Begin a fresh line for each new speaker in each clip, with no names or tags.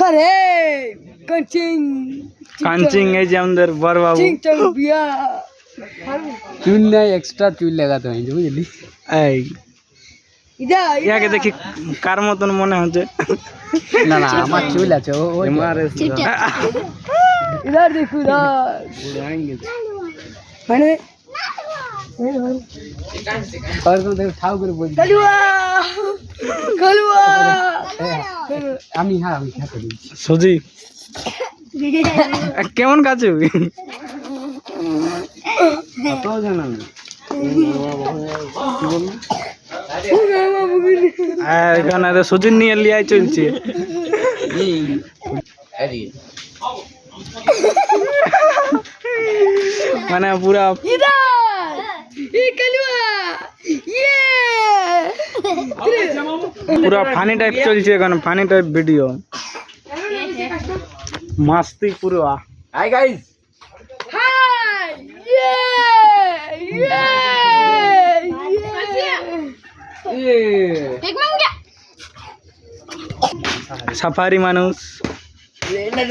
করে কাঞ্চিং
কাঞ্চিং এই যে আমাদের বড় বাবু
চিং চং বিয়া
চুল নাই এক্সট্রা চুল লাগাতে হয়েছে বুঝলি
এই
ইদা
ইয়াকে দেখি কার মতন মনে হচ্ছে
না না আমার চুল আছে ও ওই
ইদার দেখো ইদার মানে
ঠাউ করে বলছি
কালুয়া কালুয়া
আমি হ্যাঁ আমি খেতে
সুজি। কেমন কাছে
অত জানা না
এখানে তো সুজির নিয়ে লিয়াই চলছে। মানে পুরা পুরা ফানি টাইপ চলছে এখানে ফানি টাইপ ভিডিও মাস্তি পুরো।
হাই গাইস
হাই ইয়ে ইয়ে ইয়ে
সাফারি মানুষ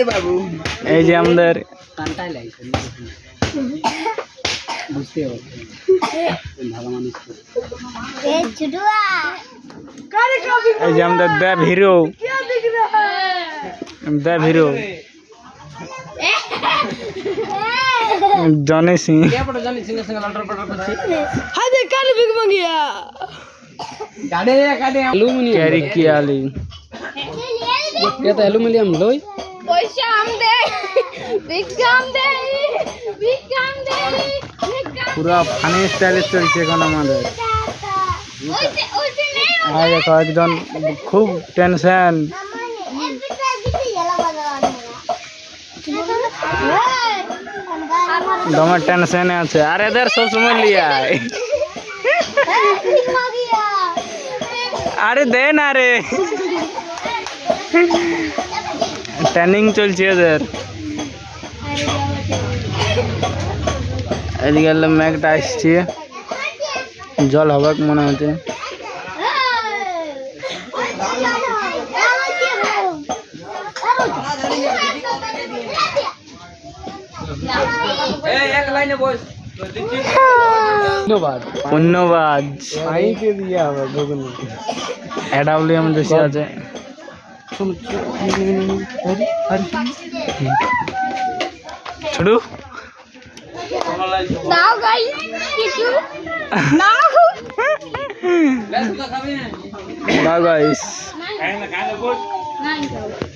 বাবু
এই যে আমাদের।
বুঝতে পারছি ভালো মানুষ
এই যে আমাদের
Dev hero. Dev hero. Johnny
Singh. হাজে কাল বিগ মঙ্গিয়া।
গাড়ে গাড়ে। অ্যালুমিনিয়াম লই।
পুরো ফানি স্টাইলে চলছে এখন আমাদের।
ওইতে নেই
আর দেখো একজন খুব টেনশন দমে টেনশনে আছে আর এদের সবসময় লিয়ায় আরে দে না রে ট্রেনিং চলছে এদের এদিকে এলো মেঘটা আসছে জল হবে মনে হচ্ছে
ধন্যবাদ।
ধন্যবাদ।
দিয়ে গুগল
এম আছে। ছোটু।
কিছু।
বাই গাইস
নাই